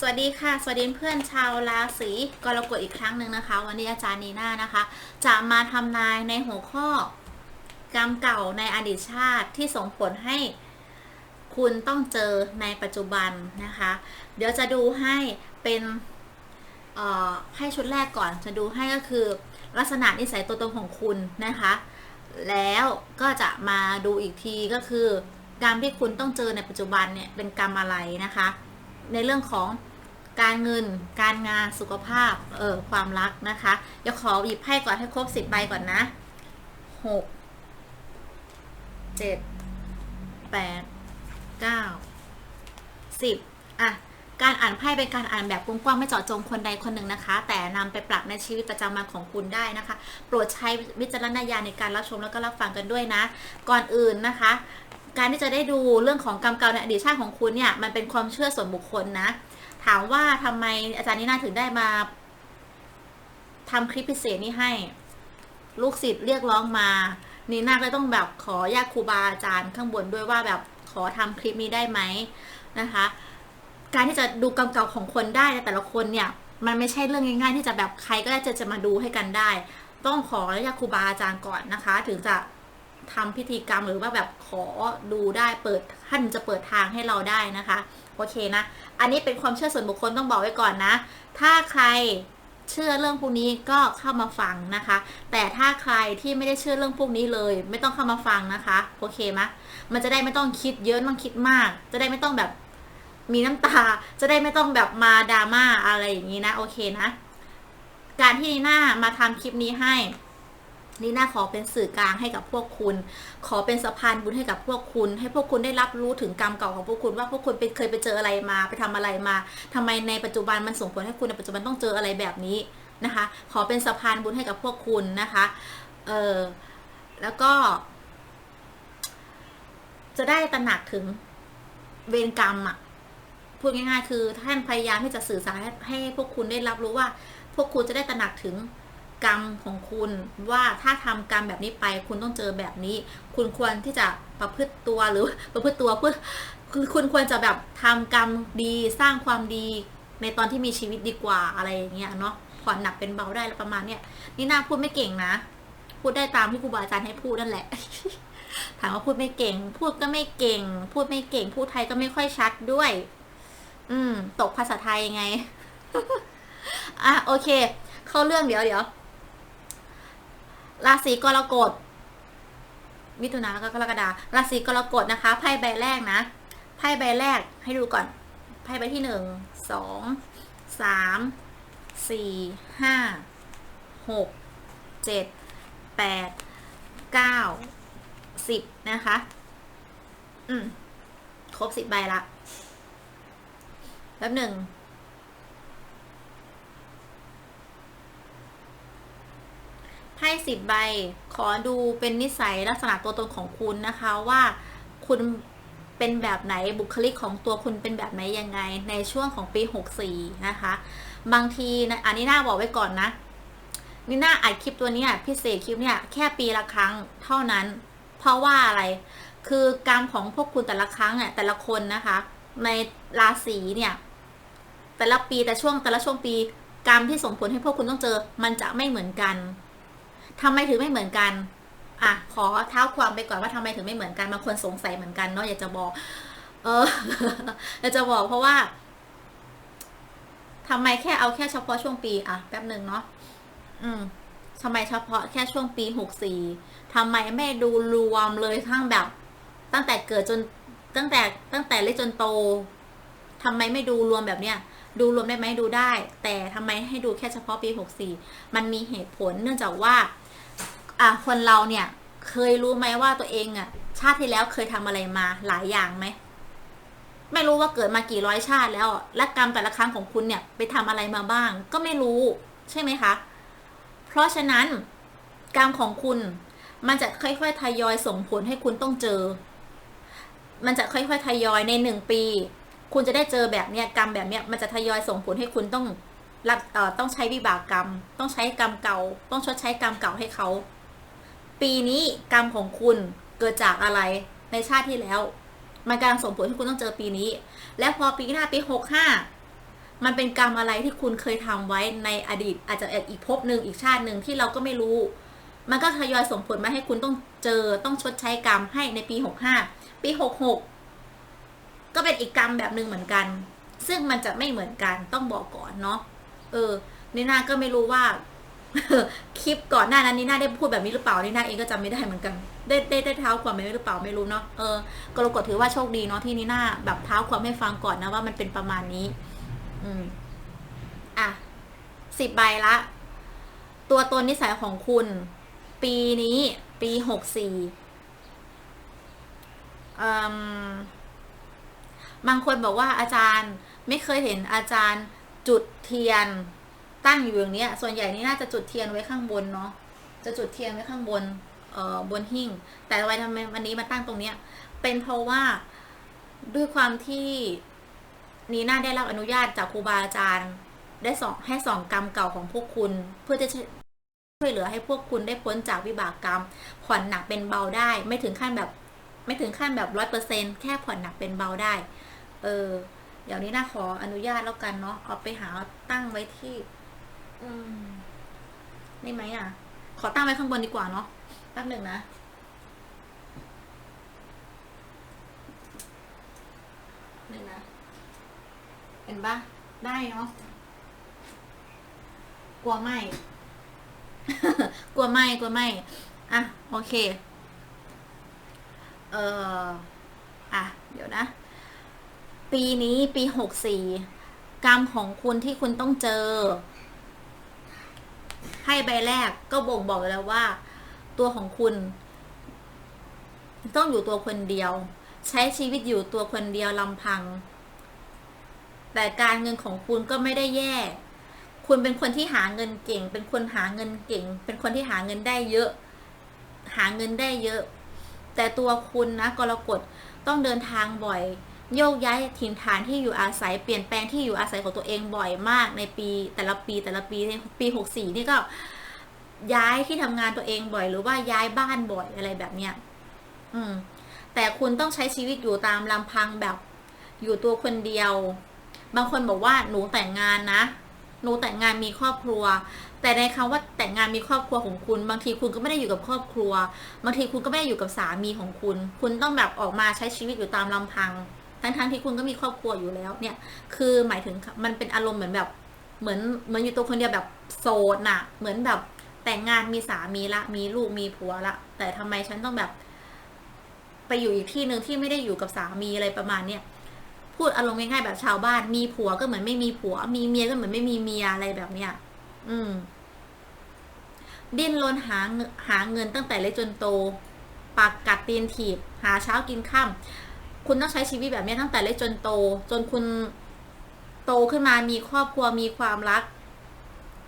สวัสดีค่ะ สวัสดีเพื่อนชาวราศีกรกฎอีกครั้งหนึ่งนะคะ วันนี้อาจารย์นีน่านะคะ จะมาทำนายในหัวข้อกรรมเก่าในอดีตชาติที่ส่งผลให้คุณต้องเจอในปัจจุบันนะคะ เดี๋ยวจะดูให้เป็นเอ่อให้ชุดแรกก่อนจะดูให้ก็คือลักษณะนิสัยตัวตนของคุณนะคะ แล้วก็จะมาดูอีกทีก็คือกรรมที่คุณต้องเจอในปัจจุบันเนี่ยเป็นกรรมอะไรนะคะ ในเรื่องของการเงิน การงานสุขภาพ เออความรักนะคะเดี๋ยวขอหยิบไพ่ก่อนให้ครบสิบใบก่อนนะหกเจ็ดแปดเก้าสิบอะการอ่านไพ่เป็นการอ่านแบบกว้างๆไม่เจาะจงคนใดคนหนึ่งนะคะ แต่นำไปปรับในชีวิตประจำวันของคุณได้นะคะ โปรดใช้วิจารณญาณในการรับชมแล้วก็รับฟังกันด้วยนะ ก่อนอื่นนะคะ การที่จะได้ดูเรื่องของกรรมเก่าในอดีตชาติของคุณเนี่ยมันเป็นความเชื่อส่วนบุคคลนะ ถามว่าทำไมอาจารย์นิน่าถึงได้มาทำคลิปพิเศษนี้ให้ ลูกศิษย์เรียกร้องมานีน่าก็ต้องแบบขอญาติครูบาอาจารย์ข้างบนด้วยว่าแบบขอทำคลิปนี้ได้ไหมนะคะ การที่จะดูกรรมเก่าของคนได้แต่ละคนเนี่ย มันไม่ใช่เรื่องง่าย ๆ ที่จะแบบใครก็ได้จะจะมาดูให้กันได้ ต้องขอญาติครูบาอาจารย์ก่อนนะคะ ถึงจะ ทำพิธีกรรมหรือว่าแบบขอดูได้เปิดท่านจะเปิดทางให้เราได้นะคะ โอเคนะ อันนี้เป็นความเชื่อส่วนบุคคลต้องบอกไว้ก่อนนะ ถ้าใครเชื่อเรื่องพวกนี้ก็เข้ามาฟังนะคะ แต่ถ้าใครที่ไม่ได้เชื่อเรื่องพวกนี้เลย ไม่ต้องเข้ามาฟังนะคะโอเคไหมมันจะได้ไม่ต้องคิดเยอะม่ต้องคิดมาก จะได้ไม่ต้องแบบมีน้ำตา จะได้ไม่ต้องแบบมาดราม่าอะไรอย่างนี้นะโอเคนะ การที่นีน่ามาทำคลิปนี้ให้ นี่น่าขอเป็นสื่อกลางให้กับพวกคุณ ขอเป็นสะพานบุญให้กับพวกคุณ ให้พวกคุณได้รับรู้ถึงกรรมเก่าของพวกคุณ ว่าพวกคุณไปเคยไปเจออะไรมา ไปทำอะไรมาทำไมในปัจจุบันมันส่งผลให้คุณในปัจจุบันต้องเจออะไรแบบนี้นะคะ ขอเป็นสะพานบุญให้กับพวกคุณนะคะ เออแล้วก็ จะได้ตระหนักถึงเวรกรรมอะพูดง่ายๆ คือท่านพยายามที่จะสื่อสารให้พวกคุณได้รับรู้ว่า พวกคุณจะได้ตระหนักถึง กรรมของคุณว่าถ้าทำกรรมแบบนี้ไป คุณต้องเจอแบบนี้ คุณควรที่จะประพฤติตัวหรือประพฤติตัวเพื่อคือคุณควรจะแบบทำกรรมดีสร้างความดีในตอนที่มีชีวิตดีกว่าอะไรอย่างเงี้ยเนาะผ่อนหนักเป็นเบาได้แล้วประมาณเนี้ยนี่น่าพูดไม่เก่งนะ พูดได้ตามที่ครูบาอาจารย์ให้พูดนั่นแหละถามว่าพูดไม่เก่ง พูดก็ไม่เก่ง พูดไม่เก่ง พูดไทยก็ไม่ค่อยชัดด้วย อืม ตกภาษาไทยยังไง อะโอเค เข้าเรื่องเดี๋ยวเดี๋ยว ราศีกรกฎมิถุนาแล้วก็กรกฎาราศีกรกฎนะคะไพ่ใบแรกนะไพ่ใบแรกให้ดูก่อนไพ่ใบที่หนึ่งสองสามสี่ห้าหกเจ็ดแปดเก้าสิบนะคะ อืม ครบสิบใบละแล้วหนึ่ง ไพ่สิบใบ ขอดูเป็นนิสัยลักษณะตัวตนของคุณนะคะว่าคุณเป็นแบบไหนบุคลิกของตัวคุณเป็นแบบไหนยังไง ในช่วงของปี 64 นะคะ บางทีนะอันนี้น่าบอกไว้ก่อนนะนี่น่าอัดคลิปตัวนี้พิเศษคลิปเนี่ยแค่ปีละครั้งเท่านั้น เพราะว่าอะไร คือกรรมของพวกคุณแต่ละครั้งเนี่ยแต่ละคนนะคะ ในราศีเนี่ย แต่ละปีแต่ช่วงแต่ละช่วงปีกรรมที่ส่งผลให้พวกคุณต้องเจอ มันจะไม่เหมือนกัน ทำไมถึงไม่เหมือนกัน อะ ขอเท้าความไปก่อนว่าทำไมถึงไม่เหมือนกันบางคนสงสัยเหมือนกันเนาะอยากจะบอก เอออยากจะบอกเพราะว่าทำไมแค่เอาแค่เฉพาะช่วงปี อะแป๊บหนึ่งเนาะอืมทำไมเฉพาะแค่ช่วงปีหกสี่ทำไมไม่ดูรวมเลยทั้งแบบ ตั้งแต่เกิดจนตั้งแต่ตั้งแต่เล็กจนโตทำไมไม่ดูรวมแบบเนี้ยดูรวมได้ไหมดูได้ แต่ทำไมให้ดูแค่เฉพาะปี 64 มันมีเหตุผลเนื่องจากว่า อะคนเราเนี่ย เคยรู้ไหมว่าตัวเองอะชาติที่แล้วเคยทำอะไรมาหลายอย่างไหมไม่รู้ว่าเกิดมากี่ร้อยชาติแล้ว และกรรมแต่ละครั้งของคุณเนี่ย ไปทำอะไรมาบ้าง ก็ไม่รู้ ใช่ไหมคะ เพราะฉะนั้นกรรมของคุณ มันจะค่อยๆทยอยส่งผลให้คุณต้องเจอ มันจะค่อยๆทยอยในหนึ่งปี คุณจะได้เจอแบบเนี้ยกรรมแบบเนี้ยมันจะทยอยส่งผลให้คุณต้องรับเอ่อต้องใช้วิบากกรรม ต้องใช้กรรมเก่า ต้องชดใช้กรรมเก่าให้เขา ปีนี้กรรมของคุณเกิดจากอะไรในชาติที่แล้ว มันกำลังส่งผลให้คุณต้องเจอปีนี้ แล้วพอปีหน้าปีหกห้ามันเป็นกรรมอะไรที่คุณเคยทำไว้ในอดีต อาจจะอีกภพหนึ่งอีกชาติหนึ่งที่เราก็ไม่รู้ มันก็ทยอยส่งผลมาให้คุณต้องเจอต้องชดใช้กรรมให้ในปีหกห้าปีหกหกก็เป็นอีกกรรมแบบหนึ่งเหมือนกัน ซึ่งมันจะไม่เหมือนกันต้องบอกก่อนเนาะเออในีน่าก็ไม่รู้ว่า คลิปก่อนหน้านั้นนีน่าได้พูดแบบนี้หรือเปล่านีน่าเองก็จำไม่ได้เหมือนกัน ได้ได้ได้เท้าความไปหรือเปล่าไม่รู้เนาะเออกรกฎถือว่าโชคดีเนาะที่นีน่าแบบเท้าความให้ฟังก่อนนะว่ามันเป็นประมาณนี้ อืมอะสิบใบละ ตัวตนนิสัยของคุณ ปีนี้ ปีหกสี่บางคนบอกว่าอาจารย์ไม่เคยเห็นอาจารย์จุดเทียน ตั้งอยู่อย่างเนี้ย ส่วนใหญ่นี่น่าจะจุดเทียนไว้ข้างบนเนาะ จะจุดเทียนไว้ข้างบน เอ่อ บนหิ้ง แต่ไว้ทำไมวันนี้มาตั้งตรงเนี้ย เป็นเพราะว่าด้วยความที่นีน่าได้รับอนุญาตจากครูบาอาจารย์ ได้สองให้สองกรรมเก่าของพวกคุณ เพื่อจะช่วยเหลือให้พวกคุณได้พ้นจากวิบากกรรม ผ่อนหนักเป็นเบาได้ ไม่ถึงขั้นแบบ ไม่ถึงขั้นแบบร้อยเปอร์เซ็นแค่ผ่อนหนักเป็นเบาได้ เออเดี๋ยวนี้น่าขออนุญาตแล้วกันเนาะเอาไปหาตั้งไว้ที่ อืมนี่ไหมอะ ขอตั้งไว้ข้างบนดีกว่าเนาะแป๊บหนึ่งนะหนึ่งนะ เห็นปะได้เนาะกลัวไหม กลัวไหมกลัวไหมอะ โอเค เอ่ออะ เดี๋ยวนะ ปีนี้ปีหกสี่กรรมของคุณที่คุณต้องเจอ ให้ใบแรกก็บ่งบอกแล้วว่า ตัวของคุณ ต้องอยู่ตัวคนเดียว ใช้ชีวิตอยู่ตัวคนเดียวลำพัง แต่การเงินของคุณก็ไม่ได้แย่ คุณเป็นคนที่หาเงินเก่ง เป็นคนหาเงินเก่ง เป็นคนที่หาเงินได้เยอะ หาเงินได้เยอะ แต่ตัวคุณนะกรกฎต้องเดินทางบ่อย โยกย้ายถิ่นฐานที่อยู่อาศัยเปลี่ยนแปลงที่อยู่อาศัยของตัวเองบ่อยมากในปีแต่ละปีแต่ละปีในปีหกสี่นี่ก็ย้ายที่ทำงานตัวเองบ่อยหรือว่าย้ายบ้านบ่อยอะไรแบบเนี้ยอืม แต่คุณต้องใช้ชีวิตอยู่ตามลำพังแบบอยู่ตัวคนเดียว บางคนบอกว่าหนูแต่งงานนะ หนูแต่งงานมีครอบครัว แต่ในคำว่าแต่งงานมีครอบครัวของคุณ บางทีคุณก็ไม่ได้อยู่กับครอบครัว บางทีคุณก็ไม่ได้อยู่กับสามีของคุณ คุณต้องแบบออกมาใช้ชีวิตอยู่ตามลำพัง ทั้งๆที่คุณก็มีครอบครัวอยู่แล้วเนี่ย คือหมายถึงมันเป็นอารมณ์เหมือนแบบ เหมือนเหมือนอยู่ตัวคนเดียวแบบโสดน่ะ เหมือนแบบแต่งงานมีสามีละ มีลูกมีผัวละ แต่ทำไมฉันต้องแบบ ไปอยู่อีกที่หนึ่งที่ไม่ได้อยู่กับสามีอะไรประมาณเนี้ยพูดอารมณ์ง่ายๆแบบชาวบ้าน มีผัวก็เหมือนไม่มีผัว มีเมียก็เหมือนไม่มีเมียอะไรแบบเนี้ยอืม ดิ้นรนหาเงินหาเงินตั้งแต่เล็กจนโต ปากกัดตีนถีบ หาเช้ากินข้าม คุณต้องใช้ชีวิตแบบนี้ตั้งแต่เล็กจนโต จนคุณโตขึ้นมามีครอบครัวมีความรัก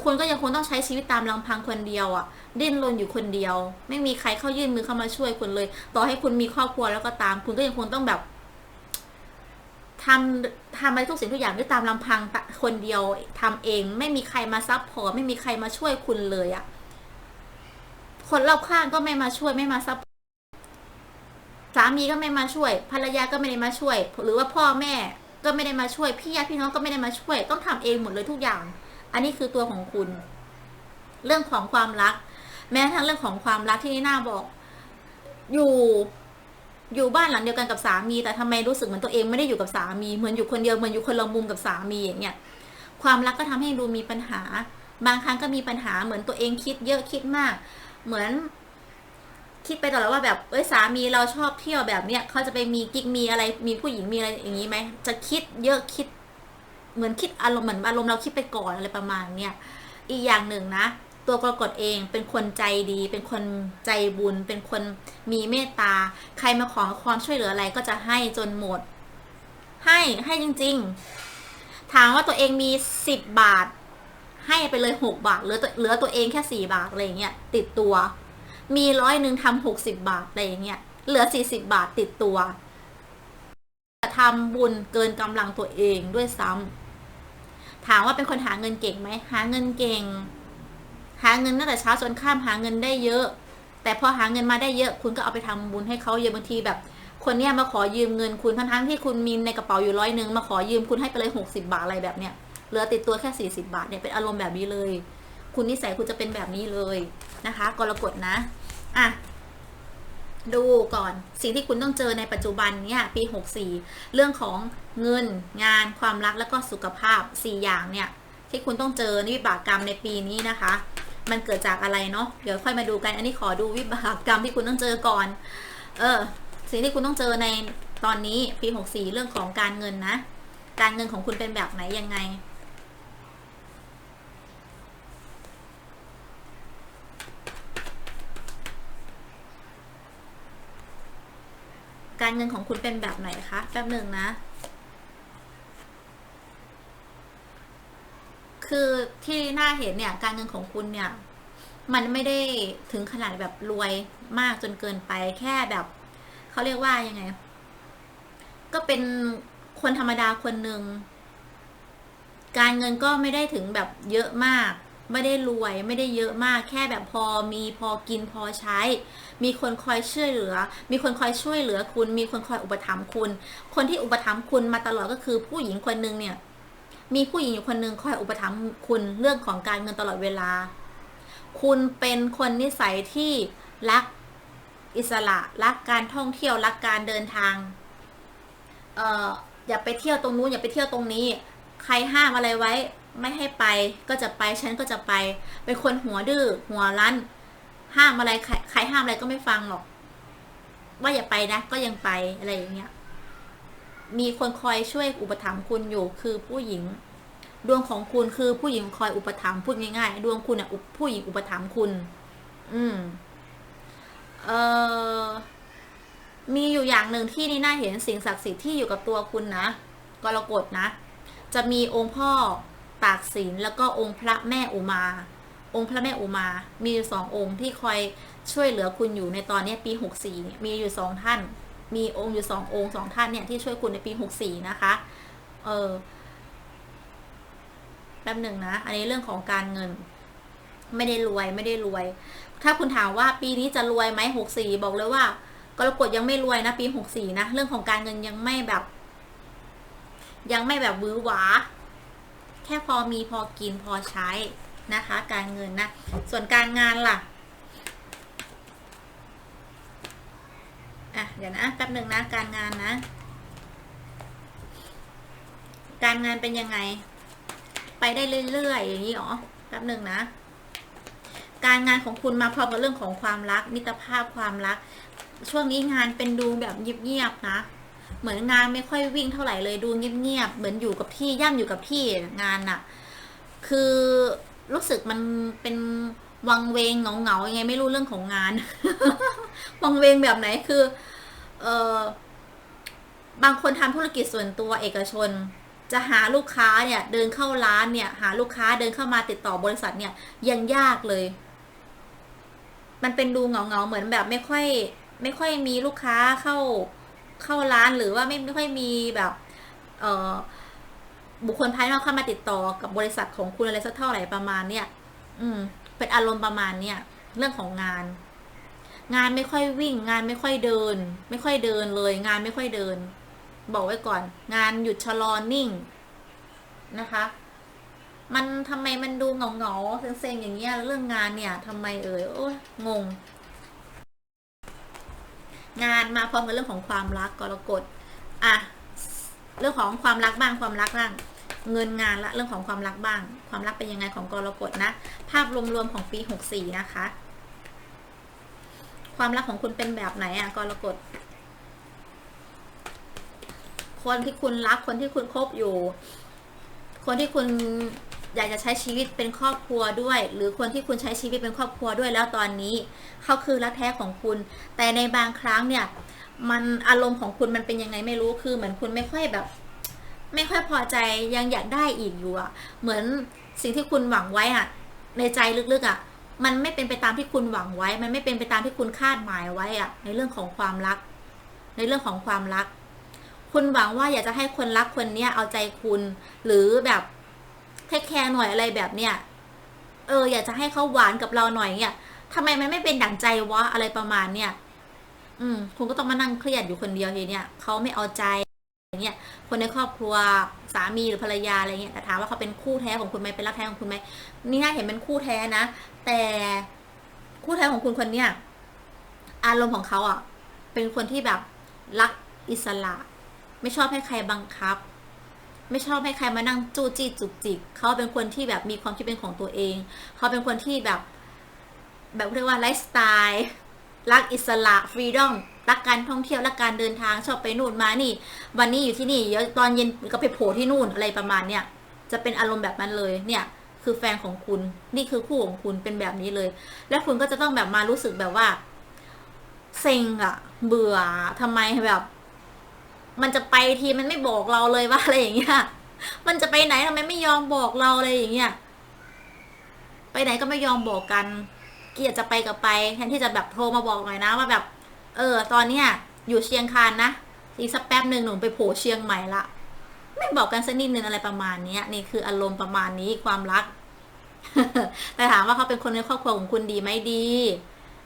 คุณก็ยังคงต้องใช้ชีวิตตามลำพังคนเดียวอะ่ะดิ้นรนอยู่คนเดียว ไม่มีใครเข้ายื่นมือเข้ามาช่วยคุณเลย ต่อให้คุณมีครอบครัวแล้วก็ตาม คุณก็ยังคงต้องแบบทำทำอะไรทุกสิ่งทุกอย่างด้วยตามลำพังคนเดียวทำเอง ไม่มีใครมาซับพอร์ตไม่มีใครมาช่วยคุณเลยอะ่ะคนรอบข้างก็ไม่มาช่วยไม่มาซับามีก็ไม่มาช่วย ภรรยาก็ไม่ได้มาช่วย หรือว่าพ่อแม่ก็ไม่ได้มาช่วย พี่ญาติพี่น้องก็ไม่ได้มาช่วย ต้องทำเองหมดเลยทุกอย่าง อันนี้คือตัวของคุณ เรื่องของความรัก แม้ทั้งเรื่องของความรักที่นี่น่าบอก อยู่อยู่บ้านหลังเดียวกันกับสามี แต่ทำไมรู้สึกเหมือนตัวเองไม่ได้อยู่กับสามีเหมือนอยู่คนเดียวเหมือนอยู่คนละมุมกับสามีอย่างเงี้ยความรักก็ทำให้ดูมีปัญหา บางครั้งก็มีปัญหาเหมือนตัวเองคิดเยอะคิดมาก เหมือน คิดไปตลอดว่าแบบเอ้ยสามีเราชอบเที่ยวแบบเนี้ยเขาจะไปมีกิ๊กมีอะไรมีผู้หญิงมีอะไรอย่างนี้ไหมจะคิดเยอะคิด เหมือนคิดอารมณ์เหมือนอารมณ์เราคิดไปก่อนอะไรประมาณเนี้ยอีกอย่างหนึ่งนะ ตัวกรกฎเองเป็นคนใจดี เป็นคนใจบุญ เป็นคนมีเมตตา ใครมาขอความช่วยเหลืออะไรก็จะให้จนหมด ให้ให้จริง ๆ ถามว่าตัวเองมีสิบบาท ให้ไปเลยหกบาทเหลือเหลือตัวเองแค่สี่บาทอะไรอย่างเงี้ยติดตัว มีร้อยหนึ่งทำหกสิบบาทอะไรอย่างเงี้ยเหลือสี่สิบบาทติดตัวทำบุญเกินกำลังตัวเองด้วยซ้ำถามว่าเป็นคนหาเงินเก่งไหมหาเงินเก่ง หาเงินตั้งแต่เช้าจนข้ามหาเงินได้เยอะ แต่พอหาเงินมาได้เยอะ คุณก็เอาไปทำบุญให้เขาเยอะบางทีแบบคนเนี้ยมาขอยืมเงินคุณทั้งที่คุณมีในกระเป๋าอยู่ร้อยหนึ่งมาขอยืมคุณให้ไปเลยหกสิบาทอะไรแบบเนี้ยเหลือติดตัวแค่40บาทเนี่ยเป็นอารมณ์แบบนี้เลย คุณนิสัยคุณจะเป็นแบบนี้เลยนะคะกรกฎนะ อะดูก่อนสิ่งที่คุณต้องเจอในปัจจุบันเนี่ยปี 64 เรื่องของเงินงานความรักแล้วก็สุขภาพ 4 อย่างเนี่ยที่คุณต้องเจอวิบากกรรมในปีนี้นะคะ มันเกิดจากอะไรเนาะเดี๋ยวค่อยมาดูกันอันนี้ขอดูวิบากกรรมที่คุณต้องเจอก่อน เออ สิ่งที่คุณต้องเจอในตอนนี้ปี 64 เรื่องของการเงินนะ การเงินของคุณเป็นแบบไหนยังไง การเงินของคุณเป็นแบบไหนคะแป๊บหนึ่งนะ คือที่น่าเห็นเนี่ย การเงินของคุณเนี่ย มันไม่ได้ถึงขนาดแบบรวยมากจนเกินไปแค่แบบเขาเรียกว่ายังไง ก็เป็นคนธรรมดาคนหนึ่งการเงินก็ไม่ได้ถึงแบบเยอะมาก ไม่ได้รวยไม่ได้เยอะมากแค่แบบพอมีพอกินพอใช้ มีคนคอยช่วยเหลือ มีคนคอยช่วยเหลือคุณ มีคนคอยอุปถัมภ์คุณ คนที่อุปถัมภ์คุณมาตลอดก็คือผู้หญิงคนหนึ่งเนี่ยมีผู้หญิงอยู่คนหนึ่งคอยอุปถัมภ์คุณเรื่องของการเงินตลอดเวลา คุณเป็นคนนิสัยที่รักอิสระรักการท่องเที่ยวรักการเดินทางเอ่ออย่าไปเที่ยวตรงนู้นอย่าไปเที่ยวตรงนี้ ใครห้ามอะไรไว้ ไม่ให้ไปก็จะไปฉันก็จะไป เป็นคนหัวดื้อหัวรั้น ห้ามอะไรใครใครห้ามอะไรก็ไม่ฟังหรอก ว่าอย่าไปนะก็ยังไปอะไรอย่างเงี้ยมีคนคอยช่วยอุปถัมภ์คุณอยู่คือผู้หญิง ดวงของคุณคือผู้หญิงคอยอุปถัมภ์พูดง่ายๆดวงคุณอะผู้หญิงอุปถัมภ์คุณ อืมเออมีอยู่อย่างหนึ่งที่นี่น่าเห็นสิ่งศักดิ์สิทธิ์ที่อยู่กับตัวคุณนะกรกฎนะ จะมีองค์พ่อ ตากสินแล้วก็องค์พระแม่อุมา องค์พระแม่อุมา มีอยู่สององค์ที่คอยช่วยเหลือคุณอยู่ในตอนนี้ปีหกสี่เนี่ยมีอยู่สองท่าน มีองค์อยู่สององค์สองท่านเนี่ยที่ช่วยคุณในปีหกสี่นะคะ เออแป๊บหนึ่งนะ อันนี้เรื่องของการเงิน ไม่ได้รวยไม่ได้รวย ถ้าคุณถามว่าปีนี้จะรวยไหมหกสี่บอกเลยว่ากรกฎยังไม่รวยนะปีหกสี่นะ เรื่องของการเงินยังไม่แบบ ยังไม่แบบวื้อหวา แค่พอมีพอกินพอใช้นะคะ การเงินนะ ส่วนการงานล่ะอะเดี๋ยวนะแป๊บหนึ่งนะการงานนะ การงานเป็นยังไง ไปได้เรื่อยๆอย่างนี้หรอแป๊บหนึ่งนะการงานของคุณมาพร้อมกับเรื่องของความรัก มิตรภาพความรัก ช่วงนี้งานเป็นดูแบบเงียบๆนะ เหมือนงานไม่ค่อยวิ่งเท่าไหร่เลยดูเงียบๆเหมือนอยู่กับที่ย่ำอยู่กับที่งานน่ะคือรู้สึกมันเป็นวังเวงเหงาๆยังไง ไม่รู้เรื่องของงาน วังเวงแบบไหนคือ เออบางคนทำธุรกิจส่วนตัวเอกชน จะหาลูกค้าเนี่ย เดินเข้าร้านเนี่ย หาลูกค้าเดินเข้ามาติดต่อบริษัทเนี่ยยังยากเลย มันเป็นดูเหงาๆเหมือนแบบไม่ค่อย ไม่ค่อยมีลูกค้าเข้า เข้าร้านหรือว่าไม่ไม่ค่อยมีแบบเอ่อบุคคลภายนอกเข้ามาติดต่อกับบริษัทของคุณอะไรสักเท่าไหร่ประมาณเนี่ยอืม เป็นอารมณ์ประมาณเนี่ยเรื่องของงาน งานไม่ค่อยวิ่ง งานไม่ค่อยเดิน ไม่ค่อยเดินเลย งานไม่ค่อยเดิน บอกไว้ก่อน งานหยุดชะลอนิ่งนะคะ มันทำไมมันดูเหงาเงาๆเซ็งๆอย่างเงี้ยเรื่องงานเนี่ยทำไมเอ่ยโอ้ยงง งานมาพร้อมกับเรื่องของความรักกรกฎอะเรื่องของความรักบ้างความรักบ้าง เงินงานละเรื่องของความรักบ้าง ความรักเป็นยังไงของกรกฎนะ ภาพรวมๆของปีหกสี่นะคะ ความรักของคุณเป็นแบบไหนอะกรกฎคนที่คุณรักคนที่คุณคบอยู่ คนที่คุณ อยากจะใช้ชีวิตเป็นครอบครัวด้วย หรือคนที่คุณใช้ชีวิตเป็นครอบครัวด้วยแล้วตอนนี้เขาคือรักแท้ของคุณ แต่ในบางครั้งเนี่ย มันอารมณ์ของคุณมันเป็นยังไงไม่รู้คือเหมือนคุณไม่ค่อยแบบ ไม่ค่อยพอใจยังอยากได้อีกอยู่อะเหมือนสิ่งที่คุณหวังไว้อะในใจลึกๆอะมันไม่เป็นไปตามที่คุณหวังไว้ มันไม่เป็นไปตามที่คุณคาดหมายไว้อะในเรื่องของความรัก ในเรื่องของความรัก คุณหวังว่าอยากจะให้คนรักคนเนี้ยเอาใจคุณ หรือแบบ เทคแคร์หน่อยอะไรแบบเนี้ยเอออยากจะให้เขาหวานกับเราหน่อยเนี่ยทำไมมันไม่เป็นดั่งใจวะอะไรประมาณเนี้ยอืม คุณก็ต้องมานั่งเครียดอยู่คนเดียวทีเนี้ยเขาไม่เอาใจเงี้ยคนในครอบครัวสามีหรือภรรยาอะไรเงี้ยแต่ถามว่าเขาเป็นคู่แท้ของคุณไหมเป็นรักแท้ของคุณไหมนี่น่าเห็นเป็นคู่แท้นะ แต่คู่แท้ของคุณคนเนี้ยอารมณ์ของเขาอะ เป็นคนที่แบบรักอิสระ ไม่ชอบให้ใครบังคับ ไม่ชอบให้ใครมานั่งจู้จี้จุกจิกเขาเป็นคนที่แบบมีความคิดเป็นของตัวเอง เขาเป็นคนที่แบบ แบบเรียกว่าไลฟ์สไตล์รักอิสระฟรีดอมรักการท่องเที่ยวรักการเดินทางชอบไปนู่นมานี่ วันนี้อยู่ที่นี่เดี๋ยวตอนเย็นก็ไปโผล่ที่นู่นอะไรประมาณเนี้ยจะเป็นอารมณ์แบบนั้นเลยเนี่ย คือแฟนของคุณนี่คือคู่ของคุณเป็นแบบนี้เลย แล้วคุณก็จะต้องแบบมารู้สึกแบบว่าเซ็งอะเบื่อทำไมแบบ มันจะไปทีมันไม่บอกเราเลยว่าอะไรอย่างเงี้ย มันจะไปไหนทำไมไม่ยอมบอกเราอะไรอย่างเงี้ย ไปไหนก็ไม่ยอมบอกกันเกียรจะไปก็ไปแทนที่จะแบบโทรมาบอกหน่อยนะว่าแบบ เออ ตอนเนี้ยอยู่เชียงคานนะอีกสักแป๊บหนึ่งหนูไปโผล่เชียงใหม่ละไม่บอกกันสักนิดนึงอะไรประมาณเนี้ยนี่คืออารมณ์ประมาณนี้ความรัก แต่ถามว่าเขาเป็นคนในครอบครัวของคุณดีไหมดี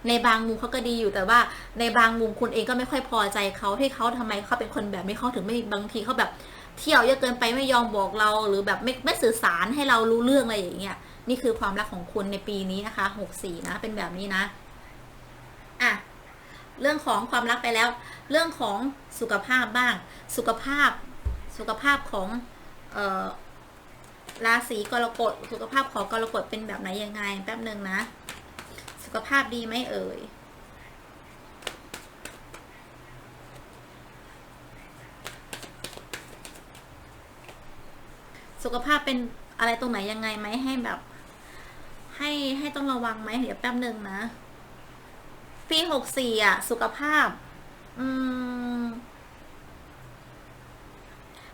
ในบางมุมเขาก็ดีอยู่แต่ว่าในบางมุมคุณเองก็ไม่ค่อยพอใจเขาที่เขาทำไมเขาเป็นคนแบบนี้เขาถึงไม่บางทีเขาแบบเที่ยวเยอะเกินไปไม่ยอมบอกเราหรือแบบไม่ไม่สื่อสารให้เรารู้เรื่องอะไรอย่างเงี้ยนี่คือความรักของคุณในปีนี้นะคะหกสี่นะเป็นแบบนี้นะอะเรื่องของความรักไปแล้ว เรื่องของสุขภาพบ้าง สุขภาพสุขภาพของเอ่อราศีกรกฎสุขภาพของกรกฎเป็นแบบไหนยังไงแป๊บหนึ่งนะ ขภาพดีไหมเอ่ยสุขภาพเป็นอะไรตรงไหนยังไงไหมให้แบบ ให้ให้ต้องระวังไหมเดี๋ยวแป๊บหนึ่งนะ ปีหกสี่อะ สุขภาพ อืม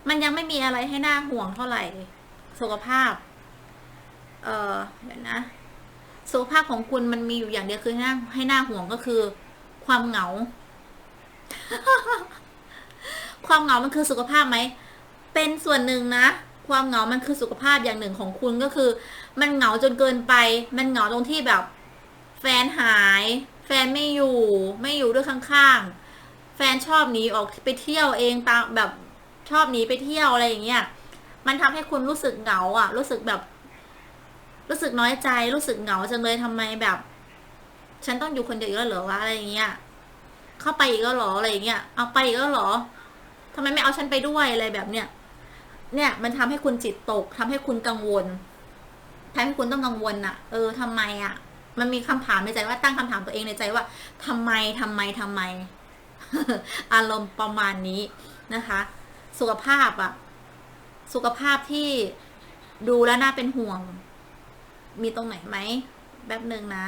มันยังไม่มีอะไรให้น่าห่วงเท่าไหร่ สุขภาพ เออเดี๋ยวนะ สุขภาพของคุณมันมีอยู่อย่างเดียวคือให้น่าให้น่าห่วงก็คือ ความเหงา ความเหงามันคือสุขภาพไหม เป็นส่วนหนึ่งนะ ความเหงามันคือสุขภาพอย่างหนึ่งของคุณก็คือ มันเหงาจนเกินไป มันเหงาตรงที่แบบ แฟนหาย แฟนไม่อยู่ ไม่อยู่ด้วยข้างๆ แฟนชอบหนีออกไปเที่ยวเองตามแบบชอบหนีไปเที่ยวอะไรอย่างเงี้ย มันทำให้คุณรู้สึกเหงาอะ รู้สึกแบบ รู้สึกน้อยใจรู้สึกเหงาจังเลยทำไมแบบ ฉันต้องอยู่คนเดียวอีกแล้วเหรอวะอะไรอย่างเงี้ยเข้าไปอีกแล้วหรออะไรอย่างเงี้ยเอาไปอีกแล้วหรอทำไมไม่เอาฉันไปด้วยอะไรแบบเนี้ยเนี่ยมันทำให้คุณจิตตกทำให้คุณกังวลทำให้คุณต้องกังวลน่ะเออทำไมอะมันมีคำถามในใจว่าตั้งคำถามตัวเองในใจว่าทำไมทำไมทำไม อารมณ์ประมาณนี้นะคะ สุขภาพอะสุขภาพที่ดูแล้วน่าเป็นห่วง มีตรงไหนไหมแบบหนึ่งนะ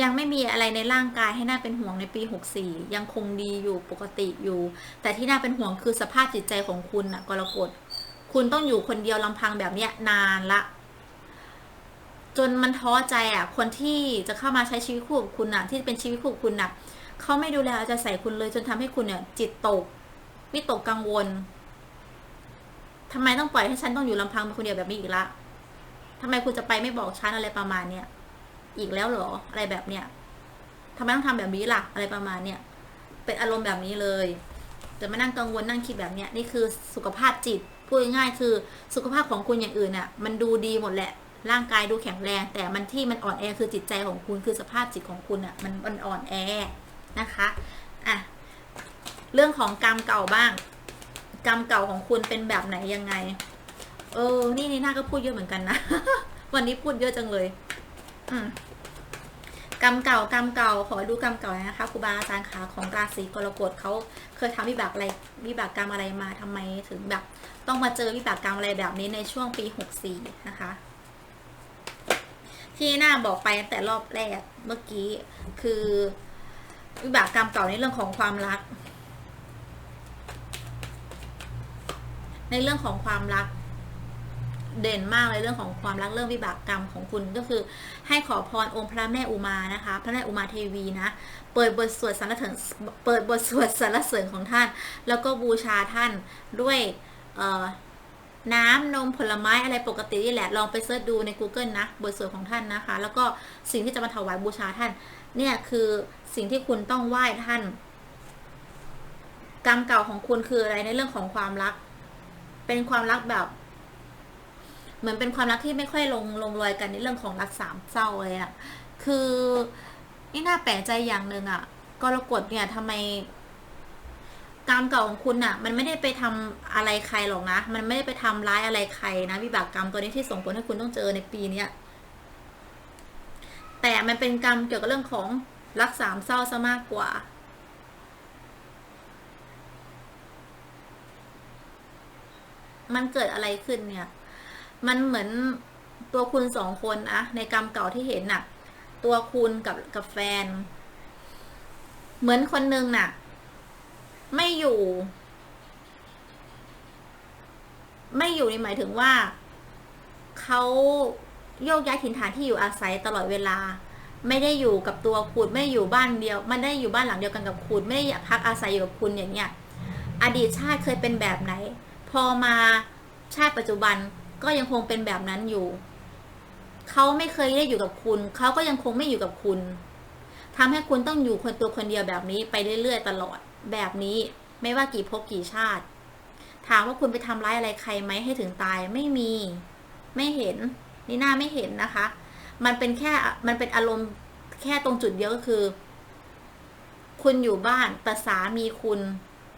ยังไม่มีอะไรในร่างกายให้น่าเป็นห่วงในปี 64 ยังคงดีอยู่ปกติอยู่ แต่ที่น่าเป็นห่วงคือสภาพจิตใจของคุณนะกรกฎคุณต้องอยู่คนเดียวลำพังแบบนี้นานละ จนมันท้อใจอะ คนที่จะเข้ามาใช้ชีวิตคู่กับคุณน่ะ ที่เป็นชีวิตคู่กับคุณน่ะ เขาไม่ดูแลเอาใจใส่คุณเลย จนทำให้คุณเนี่ย จิตตก วิตกกังวลทำไมต้องปล่อยให้ฉันต้องอยู่ลำพังเป็นคนเดียวแบบนี้อีกละทำไมคุณจะไปไม่บอกฉันอะไรประมาณเนี้ยอีกแล้วเหรออะไรแบบเนี้ยทำไมต้องทำแบบนี้ล่ะ อะไรประมาณเนี้ยเป็นอารมณ์แบบนี้เลยจะมานั่งกังวลนั่งคิดแบบเนี้ยนี่คือสุขภาพจิตพูดง่ายๆคือสุขภาพของคุณอย่างอื่นน่ะ มันดูดีหมดแหละร่างกายดูแข็งแรง แต่มันที่มันอ่อนแอคือจิตใจของคุณคือสภาพจิตของคุณอะมันมันอ่อนแอ นะคะอะเรื่องของกรรมเก่าบ้าง กรรมเก่าของคุณเป็นแบบไหนยังไง เออ นี่นี่หน้าก็พูดเยอะเหมือนกันนะ วันนี้พูดเยอะจังเลย อืมกรรมเก่ากรรมเก่าขอดูกรรมเก่าหน่อยนะคะครูบาอาจารย์ขาของราศีกรกฎเขาเคยทำวิบากอะไรวิบากกรรมอะไรมาทำไมถึงแบบต้องมาเจอวิบากกรรมอะไรแบบนี้ในช่วงปีหกสี่นะคะ ที่หน้าบอกไปตั้งแต่รอบแรกเมื่อกี้คือ วิบากกรรมเก่าในเรื่องของความรัก ในเรื่องของความรัก เด่นมากเลยเรื่องของความรักเรื่องวิบากกรรมของคุณก็คือ ให้ขอพรองค์พระแม่อุมานะคะ พระแม่อุมาเทวีนะเปิดบทสวดสรรเสริญเปิดบทสวดสรรเสริญของท่าน แล้วก็บูชาท่านด้วยน้ำนมผลไม้อะไรปกตินี่แหละ ลองไปเสิร์ชดูใน Google นะ บทสวดของท่านนะคะ แล้วก็สิ่งที่จะมาถวายบูชาท่าน เนี่ยคือสิ่งที่คุณต้องไหว้ท่าน กรรมเก่าของคุณคืออะไรในเรื่องของความรัก เป็นความรักแบบ เหมือนเป็นความรักที่ไม่ค่อยลงลงรอยกันในเรื่องของรักสามเศร้าเลยอะคือนี่น่าแปลกใจอย่างหนึ่งอะกรกฎเนี่ยทำไมกรรมเก่าของคุณอะมันไม่ได้ไปทำอะไรใครหรอกนะ มันไม่ได้ไปทำร้ายอะไรใครนะวิบากกรรมตัวนี้ที่ส่งผลให้คุณต้องเจอในปีเนี้ย แต่มันเป็นกรรมเกี่ยวกับเรื่องของรักสามเศร้าซะมากกว่า มันเกิดอะไรขึ้นเนี่ย มันเหมือนตัวคุณสองคนอะในกรรมเก่าที่เห็นน่ะ ตัวคุณกับกับแฟน เหมือนคนนึงน่ะ ไม่อยู่ ไม่อยู่นี่หมายถึงว่าเขา โยกย้ายถิ่นฐานที่อยู่อาศัยตลอดเวลา ไม่ได้อยู่กับตัวคุณไม่ได้อยู่บ้านเดียวไม่ได้อยู่บ้านหลังเดียวกันกับคุณไม่ได้พักอาศัยอยู่กับคุณอย่างเงี้ยอดีตชาติเคยเป็นแบบไหน พอมาชาติปัจจุบันก็ยังคงเป็นแบบนั้นอยู่เขาไม่เคยได้อยู่กับคุณเขาก็ยังคงไม่อยู่กับคุณทำให้คุณต้องอยู่คนตัวคนเดียวแบบนี้ไปเรื่อยๆตลอดแบบนี้ไม่ว่ากี่ภพกี่ชาติ ถามว่าคุณไปทำร้ายอะไรใครไหมให้ถึงตายไม่มี ไม่เห็น นี่หน้าไม่เห็นนะคะ มันเป็นแค่มันเป็นอารมณ์แค่ตรงจุดเดียวก็คือ คุณอยู่บ้านแต่สามีคุณ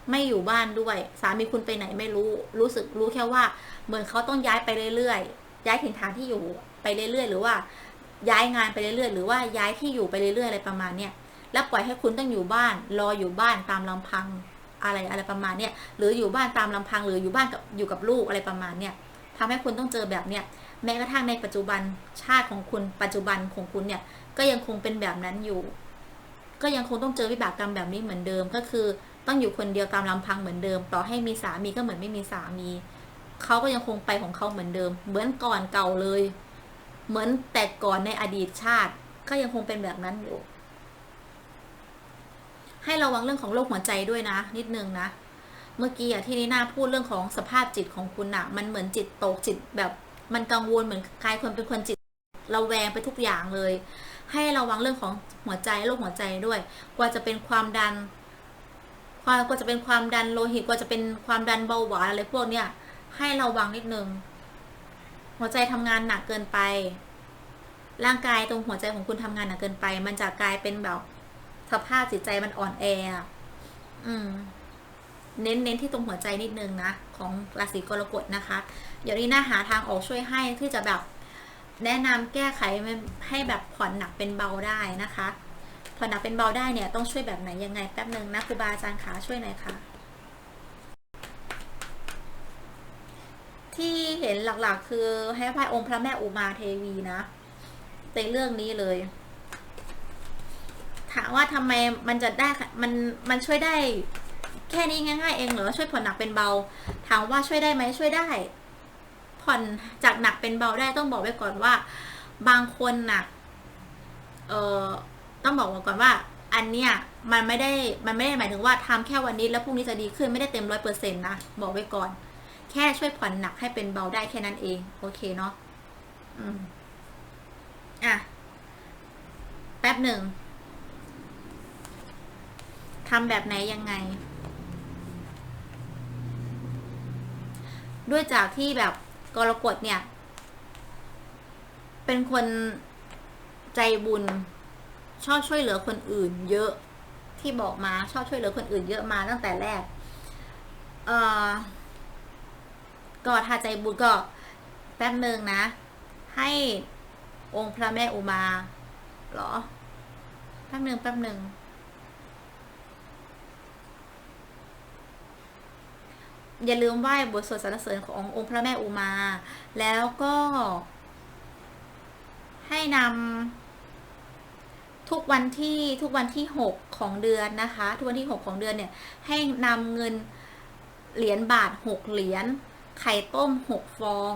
ไม่อยู่บ้านด้วย สามีคุณไปไหนไม่รู้ รู้สึกรู้แค่ว่า เหมือนเขาต้องย้ายไปเรื่อยๆ ย้ายถิ่นฐานที่อยู่ไปเรื่อยๆ หรือว่า ย้ายงานไปเรื่อยๆ หรือว่าย้ายที่อยู่ไปเรื่อยๆ อะไรประมาณเนี้ยแล้วปล่อยให้คุณต้องอยู่บ้าน รออยู่บ้านตามลำพังอะไรอะไรประมาณเนี้ยหรืออยู่บ้านตามลำพังหรืออยู่บ้านกับอยู่กับลูกอะไรประมาณเนี้ยทำให้คุณต้องเจอแบบเนี้ย แม้กระทั่งในปัจจุบันชาติของคุณปัจจุบันของคุณเนี่ยก็ยังคงเป็นแบบนั้นอยู่ ก็ยังคงต้องเจอวิบากกรรมแบบนี้เหมือนเดิมก็คือ ต้องอยู่คนเดียวตามลำพังเหมือนเดิม ต่อให้มีสามีก็เหมือนไม่มีสามีเขาก็ยังคงไปของเขาเหมือนเดิม เหมือนก่อนเก่าเลย เหมือนแต่ก่อนในอดีตชาติ ก็ยังคงเป็นแบบนั้นอยู่ ให้ระวังเรื่องของโรคหัวใจด้วยนะ นิดนึงนะ เมื่อกี้อะที่นีน่าพูดเรื่องของสภาพจิตของคุณอะมันเหมือนจิตตกจิตแบบ มันกังวลเหมือนกลายคนเป็นคนจิตระแวงไปทุกอย่างเลย ให้ระวังเรื่องของหัวใจโรคหัวใจด้วย กว่าจะเป็นความดันความกว่าจะเป็นความดันโลหิตกว่าจะเป็นความดันเบาหวานอะไรพวกเนี้ยให้ระวังนิดนึง หัวใจทำงานหนักเกินไป ร่างกายตรงหัวใจของคุณทำงานหนักเกินไป มันจะกลายเป็นแบบสภาพจิตใจมันอ่อนแอ อืม เน้นเน้นที่ตรงหัวใจนิดนึงนะ ของราศีกรกฎนะคะ เดี๋ยวนี้น่าหาทางออกช่วยให้ที่จะแบบแนะนำแก้ไขให้แบบผ่อนหนักเป็นเบาได้นะคะผ่อนหนักเป็นเบาได้เนี่ยต้องช่วยแบบไหนยังไงแป๊บหนึ่งนะครูบาอาจารย์ขาช่วยหน่อยค่ะ ที่เห็นหลักๆ คือให้พระองค์พระแม่อุมาเทวีนะในเรื่องนี้เลยถามว่าทำไมมันจะได้มันมันช่วยได้ แค่นี้ง่าย ๆ เองเหรอช่วยผ่อนหนักเป็นเบา ถามว่าช่วยได้ไหมช่วยได้ ผ่อนจากหนักเป็นเบาได้ต้องบอกไว้ก่อนว่า บางคนน่ะเอ่อต้องบอกไว้ก่อนว่า อันเนี้ยมันไม่ได้มันไม่ได้หมายถึงว่าทำแค่วันนี้แล้วพรุ่งนี้จะดีขึ้นไม่ได้เต็มร้อยเปอร์เซ็นต์นะบอกไว้ก่อน แค่ช่วยผ่อนหนักให้เป็นเบาได้แค่นั้นเอง โอเคเนาะอืมอะแป๊บหนึ่งทำแบบไหนยังไง ด้วยจากที่แบบกรกฎเนี่ย เป็นคนใจบุญ ชอบช่วยเหลือคนอื่น เยอะที่บอกมาชอบช่วยเหลือคนอื่นเยอะมาตั้งแต่แรก เออก็ถ้าใจบุญก็แป๊บหนึ่งนะ ให้องค์พระแม่อุมาเหรอ แป๊บหนึ่งแป๊บหนึ่ง อย่าลืมไหว้บทสวดสรรเสริญขององค์พระแม่อุมา แล้วก็ ให้นำทุกวันที่ทุกวันที่หกของเดือนนะคะ ทุกวันที่หกของเดือนเนี่ย ให้นำเงินเหรียญบาทหกเหรียญไข่ต้มหกฟอง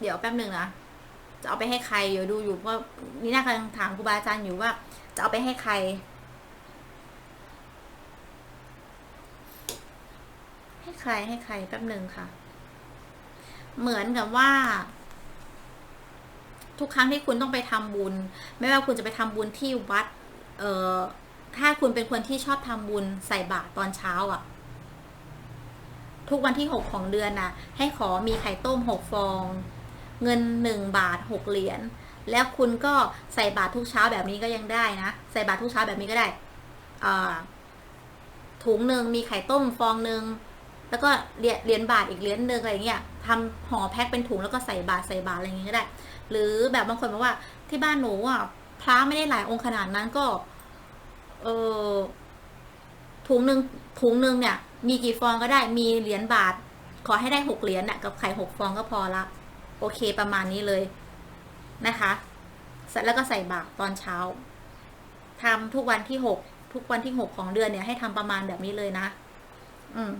เดี๋ยวแป๊บหนึ่งนะจะเอาไปให้ใครเดี๋ยวดูอยู่เพราะนี่น่ากำลังถามครูบาอาจารย์อยู่ว่า จะเอาไปให้ใคร ให้ใครให้ใครแป๊บหนึ่งค่ะ เหมือนกับว่า ทุกครั้งที่คุณต้องไปทำบุญ ไม่ว่าคุณจะไปทำบุญที่วัด เอ่อถ้าคุณเป็นคนที่ชอบทำบุญใส่บาตรตอนเช้าอะทุกวันที่หกของเดือนน่ะ ให้ขอมีไข่ต้มหกฟอง เงินหนึ่งบาทหกเหรียญแล้วคุณก็ใส่บาตรทุกเช้าแบบนี้ก็ยังได้นะใส่บาตรทุกเช้าแบบนี้ก็ได้ถุงหนึ่งมีไข่ต้มฟองหนึ่งแล้วก็เหรียญบาทอีกเหรียญหนึ่งอะไรเงี้ยทำห่อแพ็คเป็นถุงแล้วก็ใส่บาทใส่บาทอะไรเงี้ยก็ได้ หรือแบบบางคนบอกว่าที่บ้านหนูอะพระไม่ได้หลายองค์ขนาดนั้นก็เออถุงหนึ่งถุงหนึ่งเนี่ย มีกี่ฟองก็ได้มีเหรียญบาท ขอให้ได้หกเหรียญน่ะกับไข่หกฟองก็พอละ โอเคประมาณนี้เลยนะคะเสร็จแล้วก็ใส่บาตรตอนเช้าทำทุกวันที่หกทุกวันที่หกของเดือนเนี่ยให้ทำประมาณแบบนี้เลยนะ อืม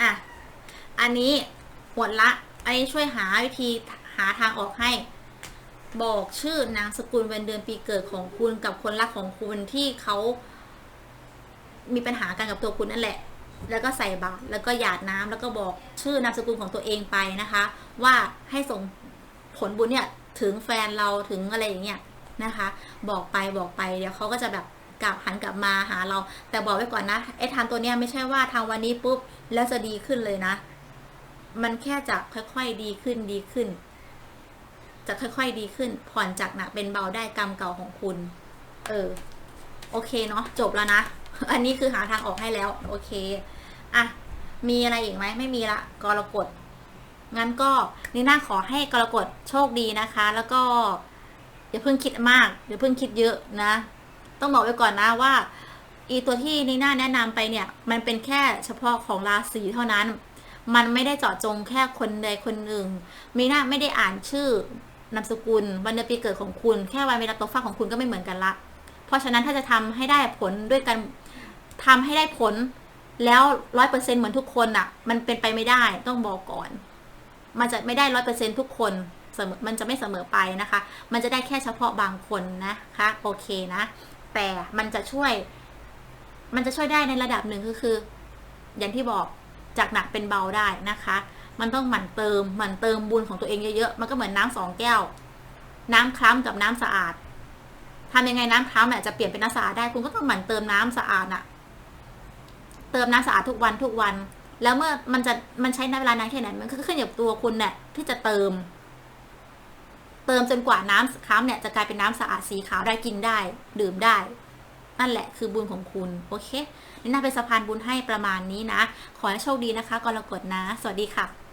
อะอันนี้หมดละอันนี้ช่วยหาวิธีหาทางออกให้ บอกชื่อนามสกุลวันเดือนปีเกิดของคุณกับคนรักของคุณที่เขามีปัญหากันกับตัวคุณนั่นแหละ แล้วก็ใส่บาตรแล้วก็หยาดน้ำแล้วก็บอกชื่อนามสกุลของตัวเองไปนะคะ ว่าให้ส่งผลบุญเนี่ยถึงแฟนเราถึงอะไรอย่างเงี้ยนะคะ บอกไปบอกไปเดี๋ยวเขาก็จะแบบกลับหันกลับมาหาเรา แต่บอกไว้ก่อนนะไอ้ทานตัวเนี้ยไม่ใช่ว่าทางวันนี้ปุ๊บแล้วจะดีขึ้นเลยนะ มันแค่จะค่อยๆดีขึ้นดีขึ้น จะค่อยๆดีขึ้น ผ่อนจากหนักเป็นเบาได้กรรมเก่าของคุณ เออ โอเคเนาะจบแล้วนะ อันนี้คือหาทางออกให้แล้ว โอเค อะ มีอะไรอีกไหมไม่มีละกรกฎงั้นก็นี่น่าขอให้กรกฎโชคดีนะคะ แล้วก็อย่าเพิ่งคิดมากอย่าเพิ่งคิดเยอะนะ ต้องบอกไว้ก่อนนะว่า อีตัวที่นีน่าแนะนำไปเนี่ย มันเป็นแค่เฉพาะของราศีเท่านั้น มันไม่ได้เจาะจงแค่คนใดคนหนึ่ง มีน่าไม่ได้อ่านชื่อนามสกุลวันเดือนปีเกิดของคุณ แค่วันเวลาตกฟ้าของคุณก็ไม่เหมือนกันละ เพราะฉะนั้นถ้าจะทำให้ได้ผลด้วยกัน ทำให้ได้ผลแล้วร้อยเปอร์เซ็นเหมือนทุกคนอะมันเป็นไปไม่ได้ต้องบอกก่อน มันจะไม่ได้ร้อยเปอร์เซ็นทุกคนเสมอมันจะไม่เสมอไปนะคะ มันจะได้แค่เฉพาะบางคนนะคะโอเคนะ แต่มันจะช่วย มันจะช่วยได้ในระดับหนึ่งก็คือ อย่างที่บอกจากหนักเป็นเบาได้นะคะ มันต้องหมั่นเติมหมั่นเติมบุญของตัวเองเยอะๆมันก็เหมือนน้ำสองแก้ว น้ำคล้ำกับน้ำสะอาดทำยังไงน้ำคล้ำเนี่ยจะเปลี่ยนเป็นน้ำสะอาดได้คุณก็ต้องหมั่นเติมน้ำสะอาดอะ เติมน้ำสะอาดทุกวันทุกวัน แล้วเมื่อมันจะมันใช้เวลานานแค่ไหนมันก็ขึ้นอยู่กับตัวคุณเนี่ยที่จะเติม เติมจนกว่าน้ำค้ำเนี่ยจะกลายเป็นน้ำสะอาดสีขาวได้กินได้ ดื่มได้ นั่นแหละคือบุญของคุณโอเคนี่น่าเป็นสะพานบุญให้ประมาณนี้นะ ขอให้โชคดีนะคะกรกฎนะ สวัสดีค่ะ